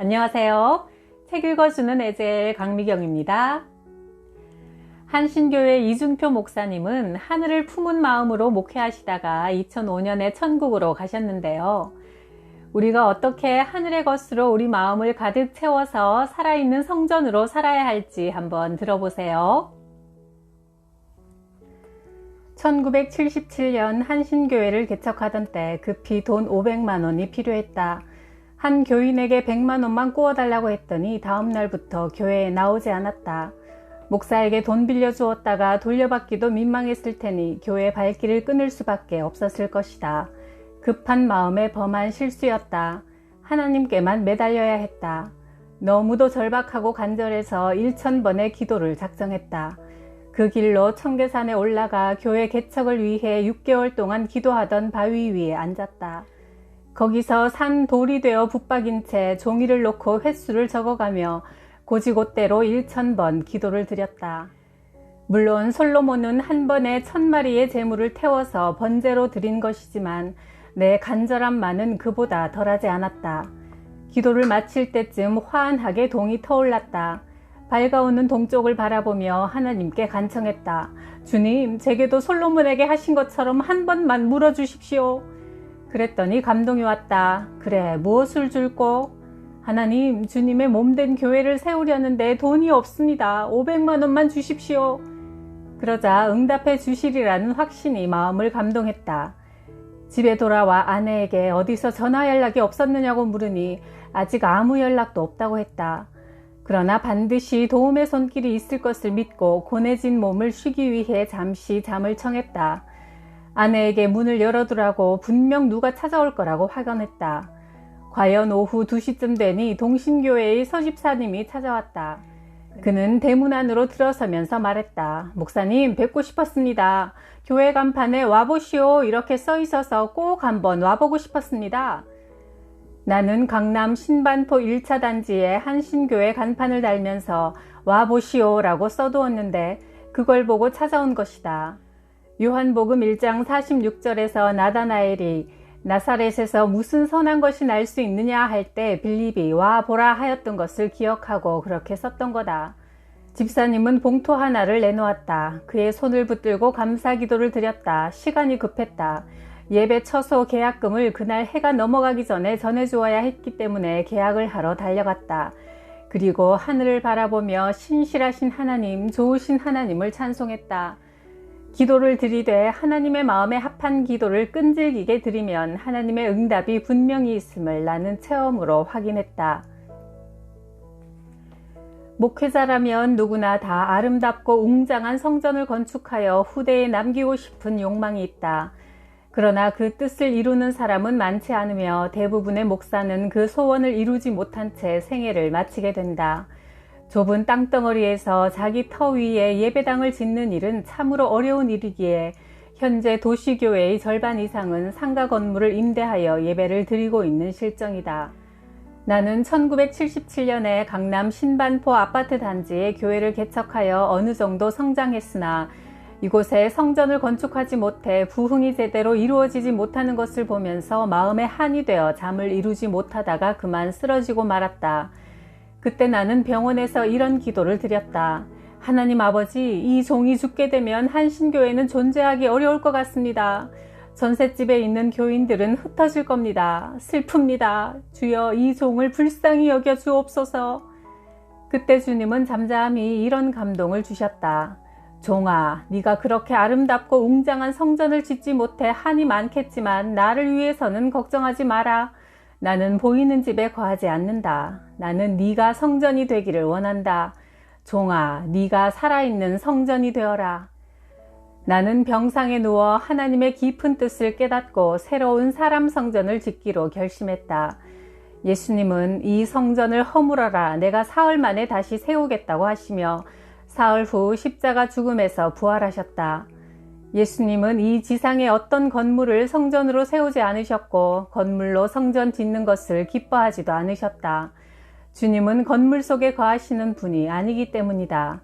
안녕하세요. 책 읽어주는 에젤 강미경입니다. 한신교회 이준표 목사님은 하늘을 품은 마음으로 목회하시다가 2005년에 천국으로 가셨는데요. 우리가 어떻게 하늘의 것으로 우리 마음을 가득 채워서 살아있는 성전으로 살아야 할지 한번 들어보세요. 1977년 한신교회를 개척하던 때 급히 돈 500만 원이 필요했다. 한 교인에게 100만 원만 꾸어달라고 했더니 다음 날부터 교회에 나오지 않았다. 목사에게 돈 빌려 주었다가 돌려받기도 민망했을 테니 교회 발길을 끊을 수밖에 없었을 것이다. 급한 마음에 범한 실수였다. 하나님께만 매달려야 했다. 너무도 절박하고 간절해서 1천번의 기도를 작정했다. 그 길로 청계산에 올라가 교회 개척을 위해 6개월 동안 기도하던 바위 위에 앉았다. 거기서 산 돌이 되어 붙박인 채 종이를 놓고 횟수를 적어가며 고지곳대로 1천번 기도를 드렸다. 물론 솔로몬은 한 번에 천 마리의 재물을 태워서 번제로 드린 것이지만 내 간절함만은 그보다 덜하지 않았다. 기도를 마칠 때쯤 화한하게 동이 터올랐다. 밝아오는 동쪽을 바라보며 하나님께 간청했다. 주님, 제게도 솔로몬에게 하신 것처럼 한 번만 물어주십시오. 그랬더니 감동이 왔다. 그래, 무엇을 줄꼬? 하나님, 주님의 몸된 교회를 세우려는데 돈이 없습니다. 500만 원만 주십시오. 그러자 응답해 주시리라는 확신이 마음을 감동했다. 집에 돌아와 아내에게 어디서 전화 연락이 없었느냐고 물으니 아직 아무 연락도 없다고 했다. 그러나 반드시 도움의 손길이 있을 것을 믿고 고뇌진 몸을 쉬기 위해 잠시 잠을 청했다. 아내에게 문을 열어두라고 분명 누가 찾아올 거라고 확언했다. 과연 오후 2시쯤 되니 동신교회의 서집사님이 찾아왔다. 그는 대문 안으로 들어서면서 말했다. 목사님, 뵙고 싶었습니다. 교회 간판에 와보시오. 이렇게 써 있어서 꼭 한번 와보고 싶었습니다. 나는 강남 신반포 1차 단지에 한신교회 간판을 달면서 와보시오라고 써두었는데 그걸 보고 찾아온 것이다. 요한복음 1장 46절에서 나다나엘이 나사렛에서 무슨 선한 것이 날 수 있느냐 할 때 빌립이 와 보라 하였던 것을 기억하고 그렇게 썼던 거다. 집사님은 봉투 하나를 내놓았다. 그의 손을 붙들고 감사 기도를 드렸다. 시간이 급했다. 예배 처소 계약금을 그날 해가 넘어가기 전에 전해주어야 했기 때문에 계약을 하러 달려갔다. 그리고 하늘을 바라보며 신실하신 하나님, 좋으신 하나님을 찬송했다. 기도를 드리되 하나님의 마음에 합한 기도를 끈질기게 드리면 하나님의 응답이 분명히 있음을 나는 체험으로 확인했다. 목회자라면 누구나 다 아름답고 웅장한 성전을 건축하여 후대에 남기고 싶은 욕망이 있다. 그러나 그 뜻을 이루는 사람은 많지 않으며 대부분의 목사는 그 소원을 이루지 못한 채 생애를 마치게 된다. 좁은 땅덩어리에서 자기 터 위에 예배당을 짓는 일은 참으로 어려운 일이기에 현재 도시교회의 절반 이상은 상가 건물을 임대하여 예배를 드리고 있는 실정이다. 나는 1977년에 강남 신반포 아파트 단지에 교회를 개척하여 어느 정도 성장했으나 이곳에 성전을 건축하지 못해 부흥이 제대로 이루어지지 못하는 것을 보면서 마음에 한이 되어 잠을 이루지 못하다가 그만 쓰러지고 말았다. 그때 나는 병원에서 이런 기도를 드렸다. 하나님 아버지, 이 종이 죽게 되면 한신교회는 존재하기 어려울 것 같습니다. 전셋집에 있는 교인들은 흩어질 겁니다. 슬픕니다. 주여 이 종을 불쌍히 여겨 주옵소서. 그때 주님은 잠잠히 이런 감동을 주셨다. 종아, 네가 그렇게 아름답고 웅장한 성전을 짓지 못해 한이 많겠지만 나를 위해서는 걱정하지 마라. 나는 보이는 집에 거하지 않는다. 나는 네가 성전이 되기를 원한다. 종아, 네가 살아있는 성전이 되어라. 나는 병상에 누워 하나님의 깊은 뜻을 깨닫고 새로운 사람 성전을 짓기로 결심했다. 예수님은 이 성전을 허물어라 내가 사흘 만에 다시 세우겠다고 하시며 사흘 후 십자가 죽음에서 부활하셨다. 예수님은 이 지상의 어떤 건물을 성전으로 세우지 않으셨고 건물로 성전 짓는 것을 기뻐하지도 않으셨다. 주님은 건물 속에 거하시는 분이 아니기 때문이다.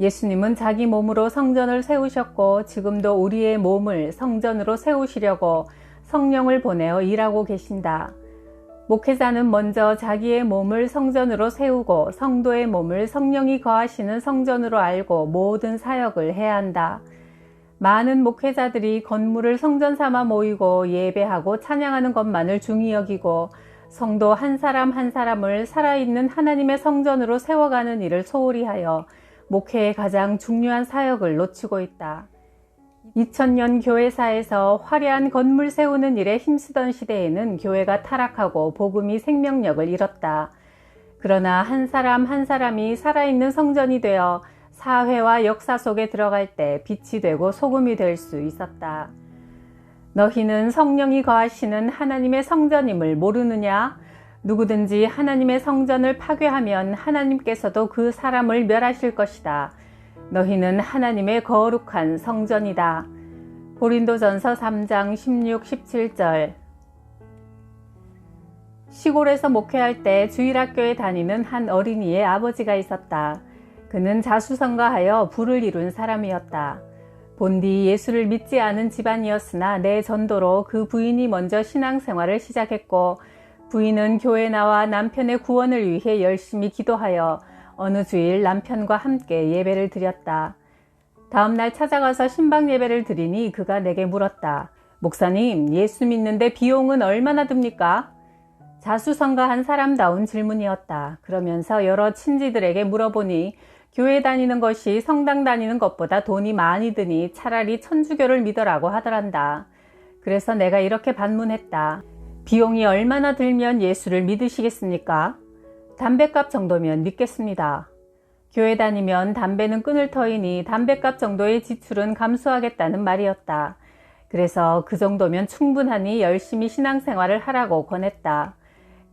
예수님은 자기 몸으로 성전을 세우셨고 지금도 우리의 몸을 성전으로 세우시려고 성령을 보내어 일하고 계신다. 목회자는 먼저 자기의 몸을 성전으로 세우고 성도의 몸을 성령이 거하시는 성전으로 알고 모든 사역을 해야 한다. 많은 목회자들이 건물을 성전 삼아 모이고 예배하고 찬양하는 것만을 중히 여기고 성도 한 사람 한 사람을 살아있는 하나님의 성전으로 세워가는 일을 소홀히 하여 목회의 가장 중요한 사역을 놓치고 있다. 2000년 교회사에서 화려한 건물 세우는 일에 힘쓰던 시대에는 교회가 타락하고 복음이 생명력을 잃었다. 그러나 한 사람 한 사람이 살아있는 성전이 되어 사회와 역사 속에 들어갈 때 빛이 되고 소금이 될 수 있었다. 너희는 성령이 거하시는 하나님의 성전임을 모르느냐? 누구든지 하나님의 성전을 파괴하면 하나님께서도 그 사람을 멸하실 것이다. 너희는 하나님의 거룩한 성전이다. 고린도전서 3장 16, 17절 시골에서 목회할 때 주일학교에 다니는 한 어린이의 아버지가 있었다. 그는 자수성가하여 부를 이룬 사람이었다. 본디 예수를 믿지 않은 집안이었으나 내 전도로 그 부인이 먼저 신앙생활을 시작했고 부인은 교회 나와 남편의 구원을 위해 열심히 기도하여 어느 주일 남편과 함께 예배를 드렸다. 다음 날 찾아가서 신방 예배를 드리니 그가 내게 물었다. 목사님, 예수 믿는데 비용은 얼마나 듭니까? 자수성가한 사람다운 질문이었다. 그러면서 여러 친지들에게 물어보니 교회 다니는 것이 성당 다니는 것보다 돈이 많이 드니 차라리 천주교를 믿어라고 하더란다. 그래서 내가 이렇게 반문했다. 비용이 얼마나 들면 예수를 믿으시겠습니까? 담배값 정도면 믿겠습니다. 교회 다니면 담배는 끊을 터이니 담배값 정도의 지출은 감수하겠다는 말이었다. 그래서 그 정도면 충분하니 열심히 신앙생활을 하라고 권했다.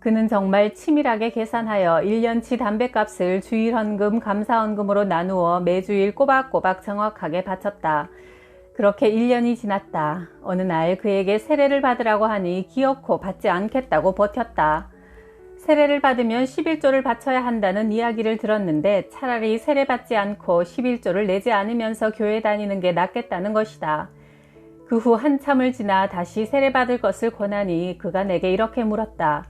그는 정말 치밀하게 계산하여 1년치 담배값을 주일헌금, 감사헌금으로 나누어 매주일 꼬박꼬박 정확하게 바쳤다. 그렇게 1년이 지났다. 어느 날 그에게 세례를 받으라고 하니 기어코 받지 않겠다고 버텼다. 세례를 받으면 11조를 바쳐야 한다는 이야기를 들었는데 차라리 세례 받지 않고 11조를 내지 않으면서 교회 다니는 게 낫겠다는 것이다. 그 후 한참을 지나 다시 세례 받을 것을 권하니 그가 내게 이렇게 물었다.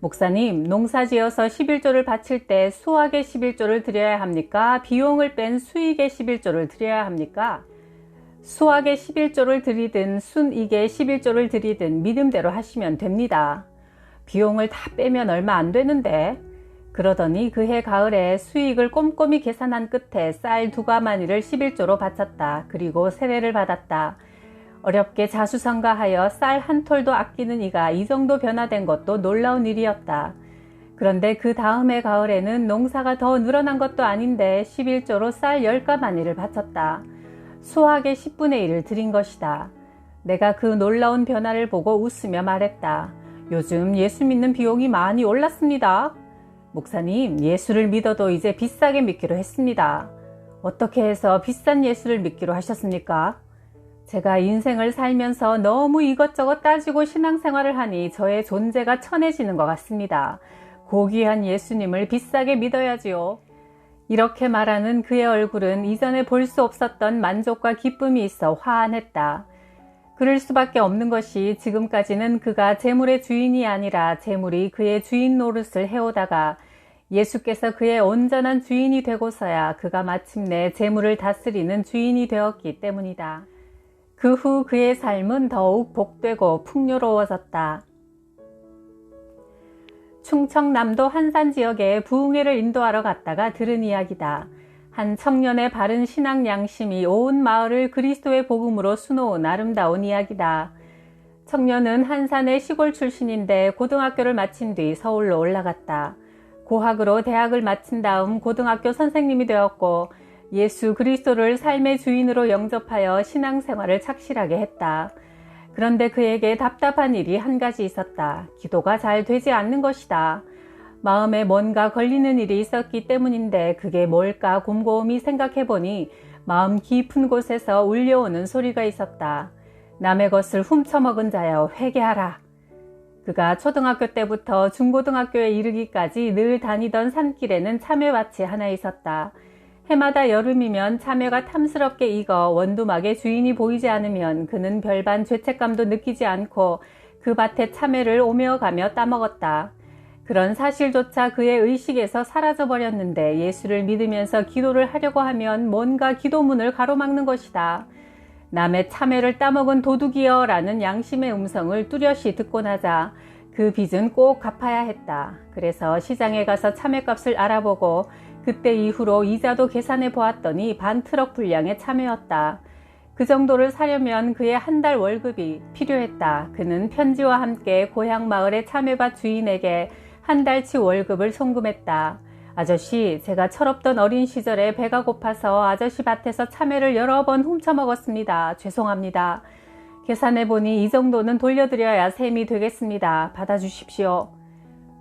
목사님, 농사 지어서 11조를 바칠 때 수확의 11조를 드려야 합니까? 비용을 뺀 수익의 11조를 드려야 합니까? 수확의 11조를 드리든 순익의 11조를 드리든 믿음대로 하시면 됩니다. 비용을 다 빼면 얼마 안 되는데. 그러더니 그해 가을에 수익을 꼼꼼히 계산한 끝에 쌀 두 가마니를 11조로 바쳤다. 그리고 세례를 받았다. 어렵게 자수성가하여 쌀 한 톨도 아끼는 이가 이 정도 변화된 것도 놀라운 일이었다. 그런데 그 다음해 가을에는 농사가 더 늘어난 것도 아닌데 11조로 쌀 10가마니를 바쳤다. 수학의 10분의 1을 드린 것이다. 내가 그 놀라운 변화를 보고 웃으며 말했다. 요즘 예수 믿는 비용이 많이 올랐습니다. 목사님, 예수를 믿어도 이제 비싸게 믿기로 했습니다. 어떻게 해서 비싼 예수를 믿기로 하셨습니까? 제가 인생을 살면서 너무 이것저것 따지고 신앙생활을 하니 저의 존재가 천해지는 것 같습니다. 고귀한 예수님을 비싸게 믿어야지요. 이렇게 말하는 그의 얼굴은 이전에 볼 수 없었던 만족과 기쁨이 있어 화안했다. 그럴 수밖에 없는 것이 지금까지는 그가 재물의 주인이 아니라 재물이 그의 주인 노릇을 해오다가 예수께서 그의 온전한 주인이 되고서야 그가 마침내 재물을 다스리는 주인이 되었기 때문이다. 그 후 그의 삶은 더욱 복되고 풍요로워졌다. 충청남도 한산 지역에 부흥회를 인도하러 갔다가 들은 이야기다. 한 청년의 바른 신앙 양심이 온 마을을 그리스도의 복음으로 수놓은 아름다운 이야기다. 청년은 한산의 시골 출신인데 고등학교를 마친 뒤 서울로 올라갔다. 고학으로 대학을 마친 다음 고등학교 선생님이 되었고 예수 그리스도를 삶의 주인으로 영접하여 신앙생활을 착실하게 했다. 그런데 그에게 답답한 일이 한 가지 있었다. 기도가 잘 되지 않는 것이다. 마음에 뭔가 걸리는 일이 있었기 때문인데 그게 뭘까 곰곰이 생각해 보니 마음 깊은 곳에서 울려오는 소리가 있었다. 남의 것을 훔쳐먹은 자여 회개하라. 그가 초등학교 때부터 중고등학교에 이르기까지 늘 다니던 산길에는 참외밭이 하나 있었다. 해마다 여름이면 참외가 탐스럽게 익어 원두막에 주인이 보이지 않으면 그는 별반 죄책감도 느끼지 않고 그 밭에 참외를 오며 가며 따먹었다. 그런 사실조차 그의 의식에서 사라져 버렸는데 예수를 믿으면서 기도를 하려고 하면 뭔가 기도문을 가로막는 것이다. 남의 참외를 따먹은 도둑이여 라는 양심의 음성을 뚜렷이 듣고 나자 그 빚은 꼭 갚아야 했다. 그래서 시장에 가서 참외값을 알아보고 그때 이후로 이자도 계산해 보았더니 반 트럭 분량의 참외였다. 그 정도를 사려면 그의 한 달 월급이 필요했다. 그는 편지와 함께 고향 마을의 참외밭 주인에게 한 달치 월급을 송금했다. 아저씨, 제가 철없던 어린 시절에 배가 고파서 아저씨 밭에서 참외를 여러 번 훔쳐 먹었습니다. 죄송합니다. 계산해 보니 이 정도는 돌려드려야 셈이 되겠습니다. 받아주십시오.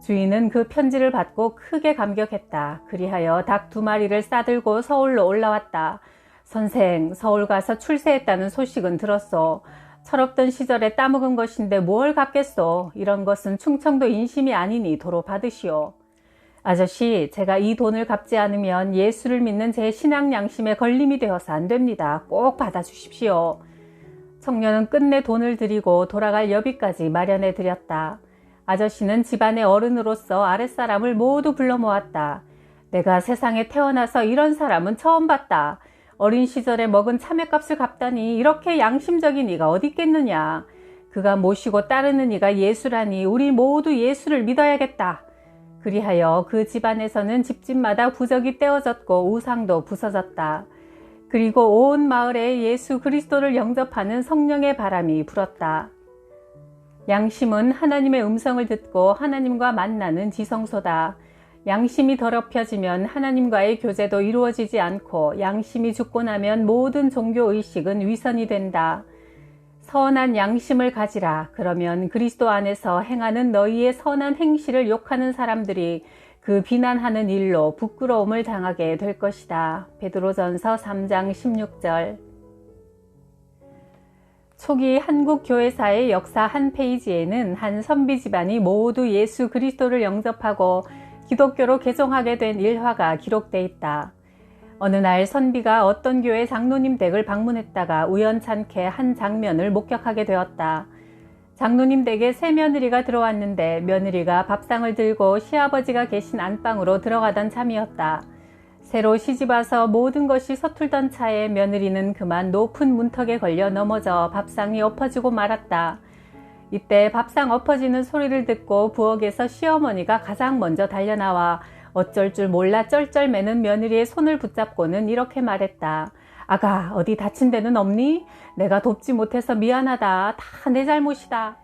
주인은 그 편지를 받고 크게 감격했다. 그리하여 닭 두 마리를 싸들고 서울로 올라왔다. 선생, 서울 가서 출세했다는 소식은 들었소. 철없던 시절에 따먹은 것인데 뭘 갚겠소. 이런 것은 충청도 인심이 아니니 도로 받으시오. 아저씨, 제가 이 돈을 갚지 않으면 예수를 믿는 제 신앙 양심에 걸림이 되어서 안 됩니다. 꼭 받아주십시오. 청년은 끝내 돈을 드리고 돌아갈 여비까지 마련해 드렸다. 아저씨는 집안의 어른으로서 아랫사람을 모두 불러 모았다. 내가 세상에 태어나서 이런 사람은 처음 봤다. 어린 시절에 먹은 참외값을 갚다니 이렇게 양심적인 이가 어디 있겠느냐. 그가 모시고 따르는 이가 예수라니 우리 모두 예수를 믿어야겠다. 그리하여 그 집안에서는 집집마다 부적이 떼어졌고 우상도 부서졌다. 그리고 온 마을에 예수 그리스도를 영접하는 성령의 바람이 불었다. 양심은 하나님의 음성을 듣고 하나님과 만나는 지성소다. 양심이 더럽혀지면 하나님과의 교제도 이루어지지 않고 양심이 죽고 나면 모든 종교 의식은 위선이 된다. 선한 양심을 가지라. 그러면 그리스도 안에서 행하는 너희의 선한 행실을 욕하는 사람들이 그 비난하는 일로 부끄러움을 당하게 될 것이다. 베드로전서 3장 16절. 초기 한국 교회사의 역사 한 페이지에는 한 선비 집안이 모두 예수 그리스도를 영접하고 기독교로 개종하게 된 일화가 기록돼 있다. 어느 날 선비가 어떤 교회 장로님 댁을 방문했다가 우연찮게 한 장면을 목격하게 되었다. 장로님 댁에 새 며느리가 들어왔는데 며느리가 밥상을 들고 시아버지가 계신 안방으로 들어가던 참이었다. 새로 시집와서 모든 것이 서툴던 차에 며느리는 그만 높은 문턱에 걸려 넘어져 밥상이 엎어지고 말았다. 이때 밥상 엎어지는 소리를 듣고 부엌에서 시어머니가 가장 먼저 달려나와 어쩔 줄 몰라 쩔쩔매는 며느리의 손을 붙잡고는 이렇게 말했다. 아가, 어디 다친 데는 없니? 내가 돕지 못해서 미안하다. 다 내 잘못이다.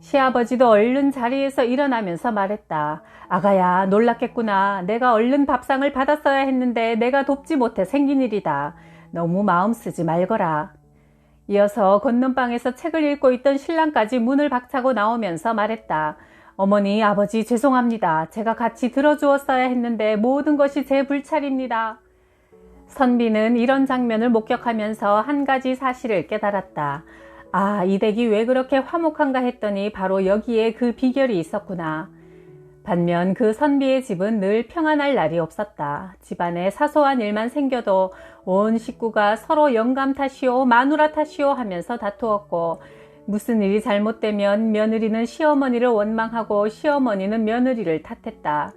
시아버지도 얼른 자리에서 일어나면서 말했다. 아가야, 놀랐겠구나. 내가 얼른 밥상을 받았어야 했는데 내가 돕지 못해 생긴 일이다. 너무 마음 쓰지 말거라. 이어서 건넌방에서 책을 읽고 있던 신랑까지 문을 박차고 나오면서 말했다. 어머니, 아버지 죄송합니다. 제가 같이 들어주었어야 했는데 모든 것이 제 불찰입니다. 선비는 이런 장면을 목격하면서 한 가지 사실을 깨달았다. 아, 이 댁이 왜 그렇게 화목한가 했더니 바로 여기에 그 비결이 있었구나. 반면 그 선비의 집은 늘 평안할 날이 없었다. 집안에 사소한 일만 생겨도 온 식구가 서로 영감 탓이오, 마누라 탓이오 하면서 다투었고, 무슨 일이 잘못되면 며느리는 시어머니를 원망하고 시어머니는 며느리를 탓했다.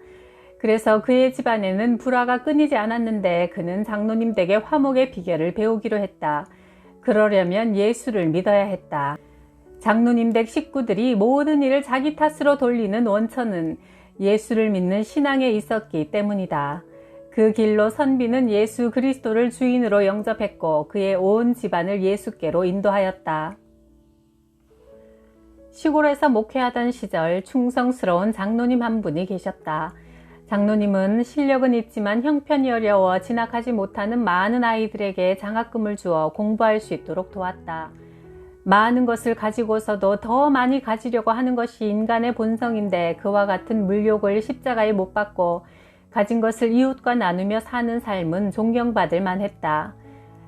그래서 그의 집안에는 불화가 끊이지 않았는데 그는 장로님 댁의 화목의 비결을 배우기로 했다. 그러려면 예수를 믿어야 했다. 장로님 댁 식구들이 모든 일을 자기 탓으로 돌리는 원천은 예수를 믿는 신앙에 있었기 때문이다. 그 길로 선비는 예수 그리스도를 주인으로 영접했고 그의 온 집안을 예수께로 인도하였다. 시골에서 목회하던 시절 충성스러운 장로님 한 분이 계셨다. 장로님은 실력은 있지만 형편이 어려워 진학하지 못하는 많은 아이들에게 장학금을 주어 공부할 수 있도록 도왔다. 많은 것을 가지고서도 더 많이 가지려고 하는 것이 인간의 본성인데 그와 같은 물욕을 십자가에 못 받고 가진 것을 이웃과 나누며 사는 삶은 존경받을 만했다.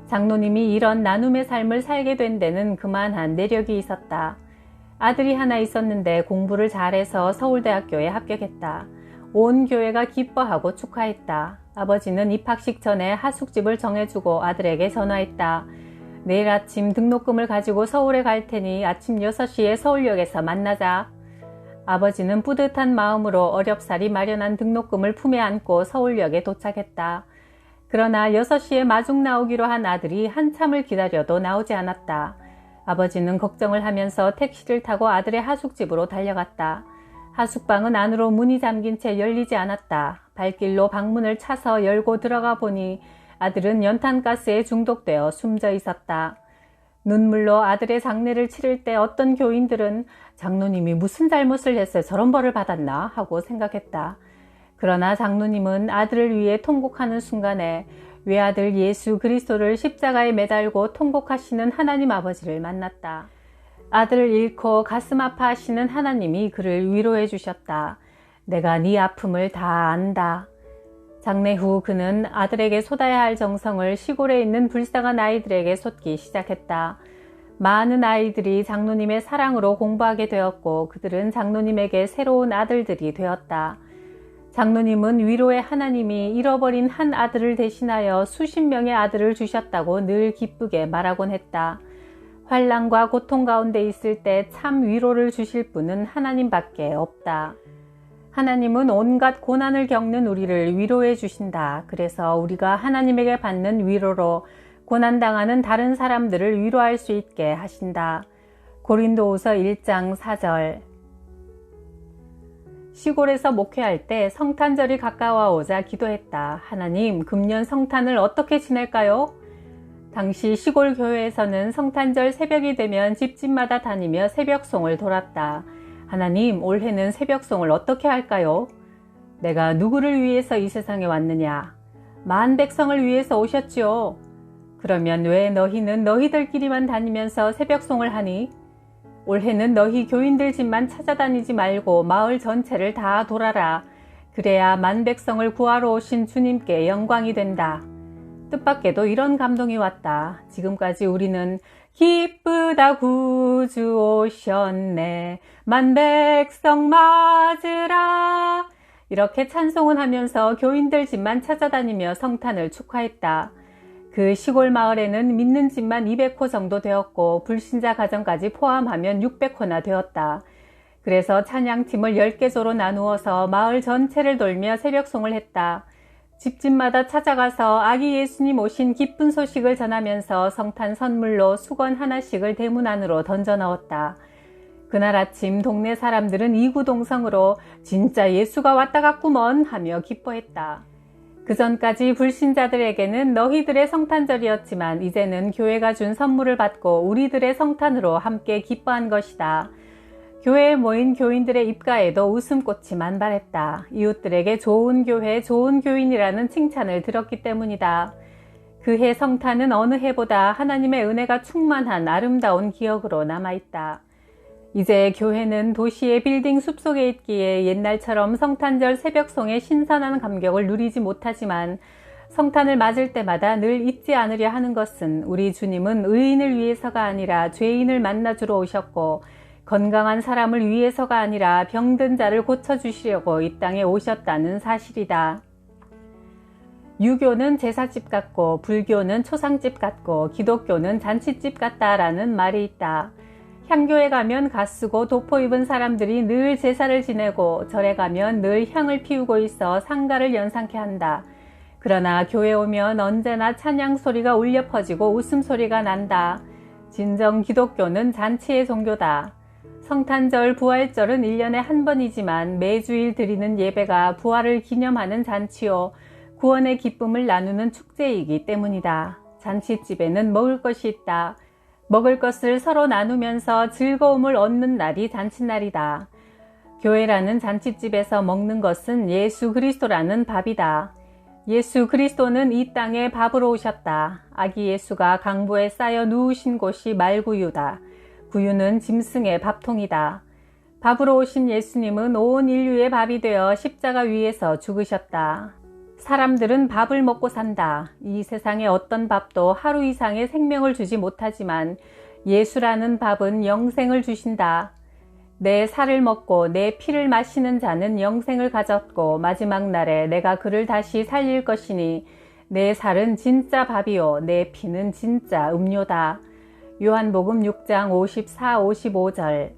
장로님이 이런 나눔의 삶을 살게 된 데는 그만한 내력이 있었다. 아들이 하나 있었는데 공부를 잘해서 서울대학교에 합격했다. 온 교회가 기뻐하고 축하했다. 아버지는 입학식 전에 하숙집을 정해주고 아들에게 전화했다. 내일 아침 등록금을 가지고 서울에 갈 테니 아침 6시에 서울역에서 만나자. 아버지는 뿌듯한 마음으로 어렵사리 마련한 등록금을 품에 안고 서울역에 도착했다. 그러나 6시에 마중 나오기로 한 아들이 한참을 기다려도 나오지 않았다. 아버지는 걱정을 하면서 택시를 타고 아들의 하숙집으로 달려갔다. 하숙방은 안으로 문이 잠긴 채 열리지 않았다. 발길로 방문을 차서 열고 들어가 보니 아들은 연탄가스에 중독되어 숨져 있었다. 눈물로 아들의 장례를 치를 때 어떤 교인들은 장로님이 무슨 잘못을 했어 저런 벌을 받았나 하고 생각했다. 그러나 장로님은 아들을 위해 통곡하는 순간에 외아들 예수 그리스도를 십자가에 매달고 통곡하시는 하나님 아버지를 만났다. 아들을 잃고 가슴 아파하시는 하나님이 그를 위로해 주셨다. 내가 네 아픔을 다 안다. 장례 후 그는 아들에게 쏟아야 할 정성을 시골에 있는 불쌍한 아이들에게 쏟기 시작했다. 많은 아이들이 장로님의 사랑으로 공부하게 되었고 그들은 장로님에게 새로운 아들들이 되었다. 장로님은 위로의 하나님이 잃어버린 한 아들을 대신하여 수십 명의 아들을 주셨다고 늘 기쁘게 말하곤 했다. 환란과 고통 가운데 있을 때 참 위로를 주실 분은 하나님밖에 없다. 하나님은 온갖 고난을 겪는 우리를 위로해 주신다. 그래서 우리가 하나님에게 받는 위로로 고난당하는 다른 사람들을 위로할 수 있게 하신다. 고린도후서 1장 4절 시골에서 목회할 때 성탄절이 가까워 오자 기도했다. 하나님, 금년 성탄을 어떻게 지낼까요? 당시 시골 교회에서는 성탄절 새벽이 되면 집집마다 다니며 새벽송을 돌았다. 하나님, 올해는 새벽송을 어떻게 할까요? 내가 누구를 위해서 이 세상에 왔느냐? 만 백성을 위해서 오셨지요. 그러면 왜 너희는 너희들끼리만 다니면서 새벽송을 하니? 올해는 너희 교인들 집만 찾아다니지 말고 마을 전체를 다 돌아라. 그래야 만 백성을 구하러 오신 주님께 영광이 된다. 뜻밖에도 이런 감동이 왔다. 지금까지 우리는 기쁘다 구주 오셨네. 만 백성 맞으라. 이렇게 찬송을 하면서 교인들 집만 찾아다니며 성탄을 축하했다. 그 시골 마을에는 믿는 집만 200호 정도 되었고 불신자 가정까지 포함하면 600호나 되었다. 그래서 찬양팀을 10개조로 나누어서 마을 전체를 돌며 새벽송을 했다. 집집마다 찾아가서 아기 예수님 오신 기쁜 소식을 전하면서 성탄 선물로 수건 하나씩을 대문 안으로 던져 넣었다. 그날 아침 동네 사람들은 이구동성으로 진짜 예수가 왔다 갔구먼 하며 기뻐했다. 그 전까지 불신자들에게는 너희들의 성탄절이었지만 이제는 교회가 준 선물을 받고 우리들의 성탄으로 함께 기뻐한 것이다. 교회에 모인 교인들의 입가에도 웃음꽃이 만발했다. 이웃들에게 좋은 교회, 좋은 교인이라는 칭찬을 들었기 때문이다. 그해 성탄은 어느 해보다 하나님의 은혜가 충만한 아름다운 기억으로 남아있다. 이제 교회는 도시의 빌딩 숲속에 있기에 옛날처럼 성탄절 새벽송의 신선한 감격을 누리지 못하지만 성탄을 맞을 때마다 늘 잊지 않으려 하는 것은 우리 주님은 의인을 위해서가 아니라 죄인을 만나주러 오셨고 건강한 사람을 위해서가 아니라 병든 자를 고쳐주시려고 이 땅에 오셨다는 사실이다. 유교는 제사집 같고 불교는 초상집 같고 기독교는 잔치집 같다라는 말이 있다. 향교에 가면 갓쓰고 도포 입은 사람들이 늘 제사를 지내고 절에 가면 늘 향을 피우고 있어 상가를 연상케 한다. 그러나 교회 오면 언제나 찬양 소리가 울려 퍼지고 웃음 소리가 난다. 진정 기독교는 잔치의 종교다. 성탄절, 부활절은 1년에 한 번이지만 매주일 드리는 예배가 부활을 기념하는 잔치요. 구원의 기쁨을 나누는 축제이기 때문이다. 잔치집에는 먹을 것이 있다. 먹을 것을 서로 나누면서 즐거움을 얻는 날이 잔칫날이다. 교회라는 잔치집에서 먹는 것은 예수 그리스도라는 밥이다. 예수 그리스도는 이 땅에 밥으로 오셨다. 아기 예수가 강보에 쌓여 누우신 곳이 말구유다. 구유는 짐승의 밥통이다. 밥으로 오신 예수님은 온 인류의 밥이 되어 십자가 위에서 죽으셨다. 사람들은 밥을 먹고 산다. 이 세상의 어떤 밥도 하루 이상의 생명을 주지 못하지만 예수라는 밥은 영생을 주신다. 내 살을 먹고 내 피를 마시는 자는 영생을 가졌고 마지막 날에 내가 그를 다시 살릴 것이니 내 살은 진짜 밥이요 내 피는 진짜 음료다. 요한복음 6장 54, 55절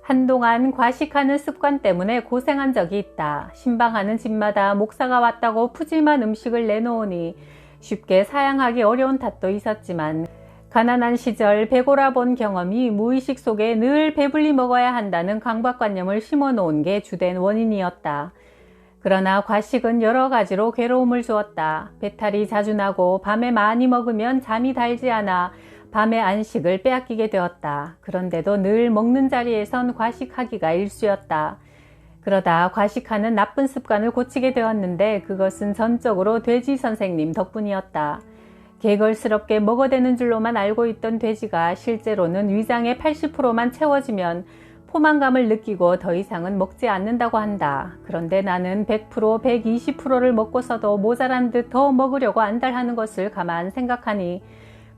한동안 과식하는 습관 때문에 고생한 적이 있다. 신방하는 집마다 목사가 왔다고 푸짐한 음식을 내놓으니 쉽게 사양하기 어려운 탓도 있었지만 가난한 시절 배고라 본 경험이 무의식 속에 늘 배불리 먹어야 한다는 강박관념을 심어 놓은 게 주된 원인이었다. 그러나 과식은 여러 가지로 괴로움을 주었다. 배탈이 자주 나고 밤에 많이 먹으면 잠이 달지 않아 밤의 안식을 빼앗기게 되었다. 그런데도 늘 먹는 자리에선 과식하기가 일쑤였다. 그러다 과식하는 나쁜 습관을 고치게 되었는데 그것은 전적으로 돼지 선생님 덕분이었다. 개걸스럽게 먹어대는 줄로만 알고 있던 돼지가 실제로는 위장의 80%만 채워지면 포만감을 느끼고 더 이상은 먹지 않는다고 한다. 그런데 나는 100%, 120%를 먹고서도 모자란 듯 더 먹으려고 안달하는 것을 가만 생각하니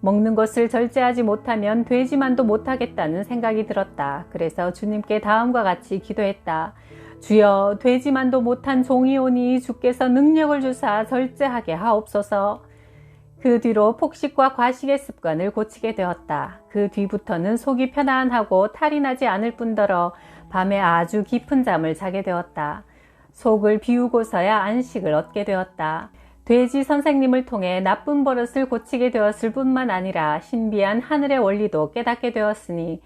먹는 것을 절제하지 못하면 돼지만도 못하겠다는 생각이 들었다. 그래서 주님께 다음과 같이 기도했다. 주여 돼지만도 못한 종이 오니 주께서 능력을 주사 절제하게 하옵소서. 그 뒤로 폭식과 과식의 습관을 고치게 되었다. 그 뒤부터는 속이 편안하고 탈이 나지 않을 뿐더러 밤에 아주 깊은 잠을 자게 되었다. 속을 비우고서야 안식을 얻게 되었다. 돼지 선생님을 통해 나쁜 버릇을 고치게 되었을 뿐만 아니라 신비한 하늘의 원리도 깨닫게 되었으니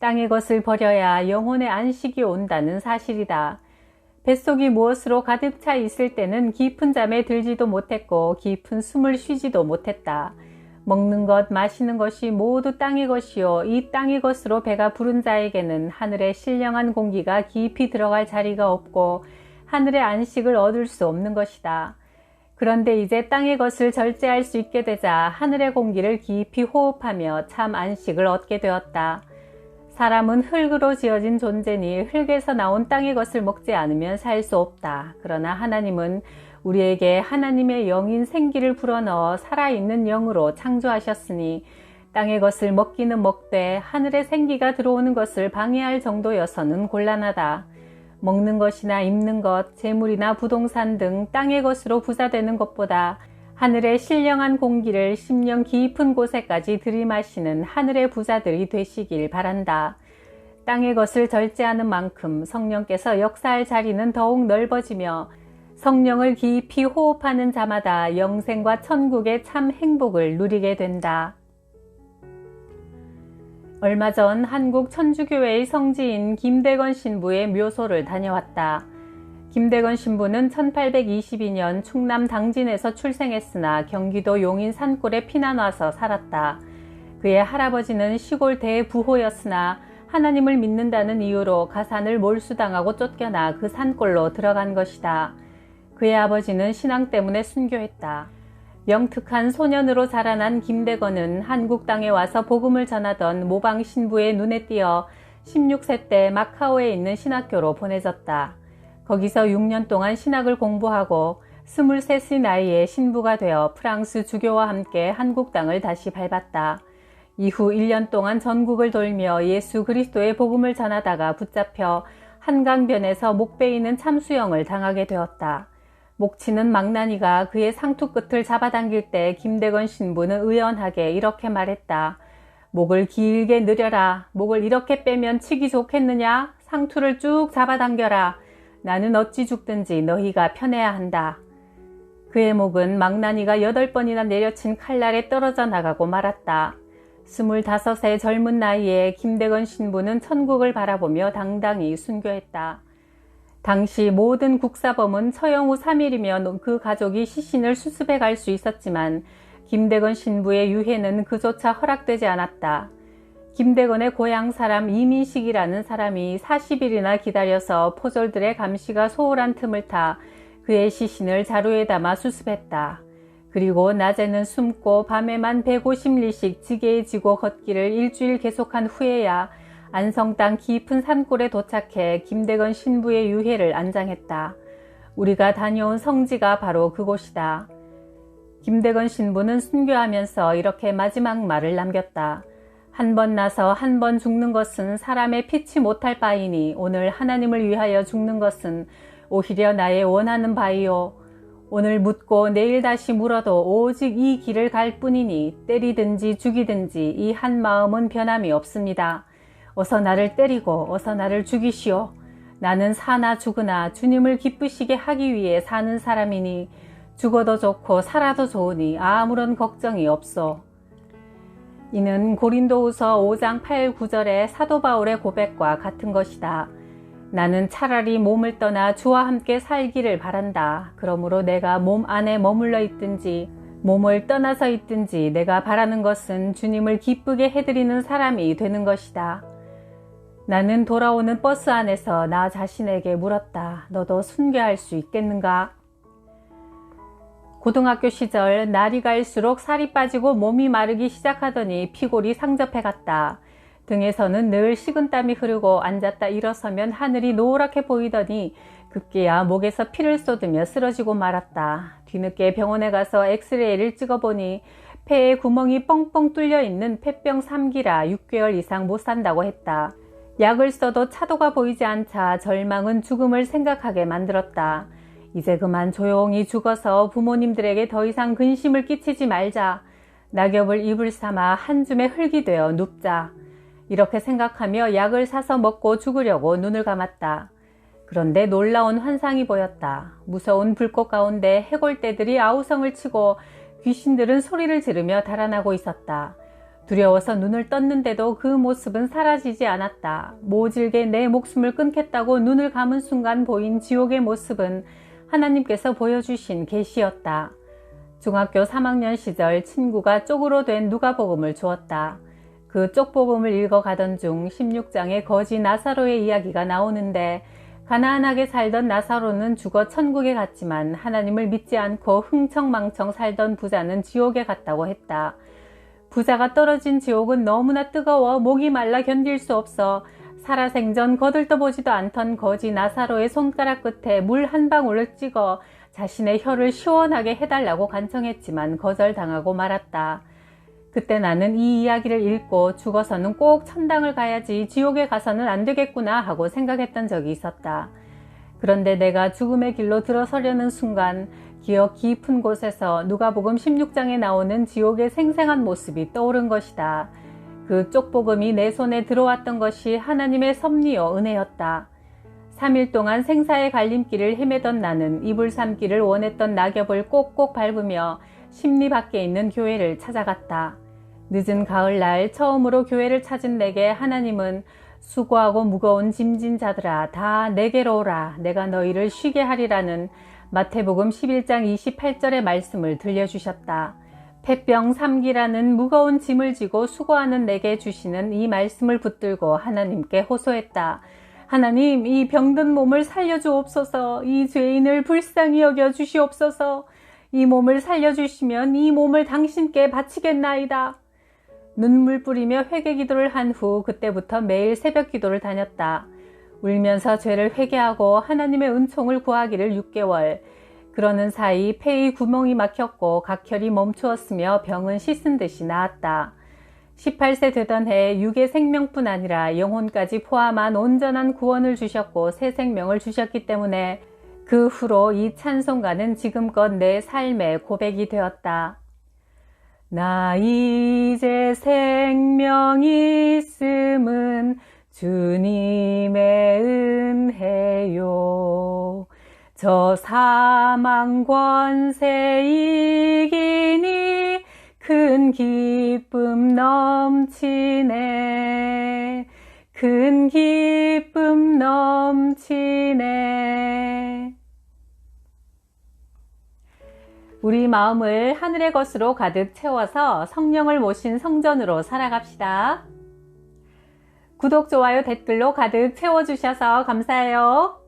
땅의 것을 버려야 영혼의 안식이 온다는 사실이다. 뱃속이 무엇으로 가득 차 있을 때는 깊은 잠에 들지도 못했고 깊은 숨을 쉬지도 못했다. 먹는 것, 마시는 것이 모두 땅의 것이요. 이 땅의 것으로 배가 부른 자에게는 하늘의 신령한 공기가 깊이 들어갈 자리가 없고 하늘의 안식을 얻을 수 없는 것이다. 그런데 이제 땅의 것을 절제할 수 있게 되자 하늘의 공기를 깊이 호흡하며 참 안식을 얻게 되었다. 사람은 흙으로 지어진 존재니 흙에서 나온 땅의 것을 먹지 않으면 살 수 없다. 그러나 하나님은 우리에게 하나님의 영인 생기를 불어넣어 살아있는 영으로 창조하셨으니 땅의 것을 먹기는 먹되 하늘의 생기가 들어오는 것을 방해할 정도여서는 곤란하다. 먹는 것이나 입는 것, 재물이나 부동산 등 땅의 것으로 부자되는 것보다 하늘의 신령한 공기를 10년 깊은 곳에까지 들이마시는 하늘의 부자들이 되시길 바란다. 땅의 것을 절제하는 만큼 성령께서 역사할 자리는 더욱 넓어지며 성령을 깊이 호흡하는 자마다 영생과 천국의 참 행복을 누리게 된다. 얼마 전 한국 천주교회의 성지인 김대건 신부의 묘소를 다녀왔다. 김대건 신부는 1822년 충남 당진에서 출생했으나 경기도 용인 산골에 피난 와서 살았다. 그의 할아버지는 시골 대부호였으나 하나님을 믿는다는 이유로 가산을 몰수당하고 쫓겨나 그 산골로 들어간 것이다. 그의 아버지는 신앙 때문에 순교했다. 영특한 소년으로 자라난 김대건은 한국 땅에 와서 복음을 전하던 모방 신부의 눈에 띄어 16세 때 마카오에 있는 신학교로 보내졌다. 거기서 6년 동안 신학을 공부하고 23세 나이에 신부가 되어 프랑스 주교와 함께 한국 땅을 다시 밟았다. 이후 1년 동안 전국을 돌며 예수 그리스도의 복음을 전하다가 붙잡혀 한강변에서 목 베이는 참수형을 당하게 되었다. 목치는 망나니가 그의 상투 끝을 잡아당길 때 김대건 신부는 의연하게 이렇게 말했다. 목을 길게 느려라. 목을 이렇게 빼면 치기 좋겠느냐? 상투를 쭉 잡아당겨라. 나는 어찌 죽든지 너희가 편해야 한다. 그의 목은 망나니가 여덟 번이나 내려친 칼날에 떨어져 나가고 말았다. 스물다섯의 젊은 나이에 김대건 신부는 천국을 바라보며 당당히 순교했다. 당시 모든 국사범은 처형 후 3일이면 그 가족이 시신을 수습해 갈 수 있었지만 김대건 신부의 유해는 그조차 허락되지 않았다. 김대건의 고향 사람 이민식이라는 사람이 40일이나 기다려서 포졸들의 감시가 소홀한 틈을 타 그의 시신을 자루에 담아 수습했다. 그리고 낮에는 숨고 밤에만 150리씩 지게에 지고 걷기를 일주일 계속한 후에야 안성 땅 깊은 산골에 도착해 김대건 신부의 유해를 안장했다. 우리가 다녀온 성지가 바로 그곳이다. 김대건 신부는 순교하면서 이렇게 마지막 말을 남겼다. 한 번 나서 한 번 죽는 것은 사람의 피치 못할 바이니 오늘 하나님을 위하여 죽는 것은 오히려 나의 원하는 바이요. 오늘 묻고 내일 다시 물어도 오직 이 길을 갈 뿐이니 때리든지 죽이든지 이 한 마음은 변함이 없습니다. 어서 나를 때리고 어서 나를 죽이시오. 나는 사나 죽으나 주님을 기쁘시게 하기 위해 사는 사람이니 죽어도 좋고 살아도 좋으니 아무런 걱정이 없소. 이는 고린도후서 5장 8, 9절의 사도 바울의 고백과 같은 것이다. 나는 차라리 몸을 떠나 주와 함께 살기를 바란다. 그러므로 내가 몸 안에 머물러 있든지 몸을 떠나서 있든지 내가 바라는 것은 주님을 기쁘게 해드리는 사람이 되는 것이다. 나는 돌아오는 버스 안에서 나 자신에게 물었다. 너도 순교할 수 있겠는가? 고등학교 시절 날이 갈수록 살이 빠지고 몸이 마르기 시작하더니 피골이 상접해 갔다. 등에서는 늘 식은땀이 흐르고 앉았다 일어서면 하늘이 노랗게 보이더니 급기야 목에서 피를 쏟으며 쓰러지고 말았다. 뒤늦게 병원에 가서 엑스레이를 찍어보니 폐에 구멍이 뻥뻥 뚫려 있는 폐병 3기라 6개월 이상 못 산다고 했다. 약을 써도 차도가 보이지 않자 절망은 죽음을 생각하게 만들었다. 이제 그만 조용히 죽어서 부모님들에게 더 이상 근심을 끼치지 말자. 낙엽을 입을 삼아 한 줌의 흙이 되어 눕자. 이렇게 생각하며 약을 사서 먹고 죽으려고 눈을 감았다. 그런데 놀라운 환상이 보였다. 무서운 불꽃 가운데 해골떼들이 아우성을 치고 귀신들은 소리를 지르며 달아나고 있었다. 두려워서 눈을 떴는데도 그 모습은 사라지지 않았다. 모질게 내 목숨을 끊겠다고 눈을 감은 순간 보인 지옥의 모습은 하나님께서 보여주신 계시였다. 중학교 3학년 시절 친구가 쪽으로 된 누가복음을 주었다. 그 쪽복음을 읽어가던 중 16장의 거지 나사로의 이야기가 나오는데 가난하게 살던 나사로는 죽어 천국에 갔지만 하나님을 믿지 않고 흥청망청 살던 부자는 지옥에 갔다고 했다. 부자가 떨어진 지옥은 너무나 뜨거워 목이 말라 견딜 수 없어 살아생전 거들떠보지도 않던 거지 나사로의 손가락 끝에 물 한 방울을 찍어 자신의 혀를 시원하게 해달라고 간청했지만 거절당하고 말았다. 그때 나는 이 이야기를 읽고 죽어서는 꼭 천당을 가야지 지옥에 가서는 안 되겠구나 하고 생각했던 적이 있었다. 그런데 내가 죽음의 길로 들어서려는 순간 기억 깊은 곳에서 누가복음 16장에 나오는 지옥의 생생한 모습이 떠오른 것이다. 그 쪽 복음이 내 손에 들어왔던 것이 하나님의 섭리요 은혜였다. 3일 동안 생사의 갈림길을 헤매던 나는 이불 삼기를 원했던 낙엽을 꼭꼭 밟으며 심리 밖에 있는 교회를 찾아갔다. 늦은 가을날 처음으로 교회를 찾은 내게 하나님은 수고하고 무거운 짐진 자들아 다 내게로 오라 내가 너희를 쉬게 하리라는 마태복음 11장 28절의 말씀을 들려주셨다. 폐병 3기라는 무거운 짐을 지고 수고하는 내게 주시는 이 말씀을 붙들고 하나님께 호소했다. 하나님, 이 병든 몸을 살려주옵소서, 이 죄인을 불쌍히 여겨 주시옵소서, 이 몸을 살려주시면 이 몸을 당신께 바치겠나이다. 눈물 뿌리며 회개 기도를 한 후 그때부터 매일 새벽 기도를 다녔다. 울면서 죄를 회개하고 하나님의 은총을 구하기를 6개월, 그러는 사이 폐의 구멍이 막혔고 각혈이 멈추었으며 병은 씻은 듯이 나았다. 18세 되던 해 육의 생명뿐 아니라 영혼까지 포함한 온전한 구원을 주셨고 새 생명을 주셨기 때문에 그 후로 이 찬송가는 지금껏 내 삶의 고백이 되었다. 나 이제 생명이 있음은 주님의 은혜요. 저 사망 권세 이기니 큰 기쁨 넘치네. 큰 기쁨 넘치네. 우리 마음을 하늘의 것으로 가득 채워서 성령을 모신 성전으로 살아갑시다. 구독, 좋아요, 댓글로 가득 채워주셔서 감사해요.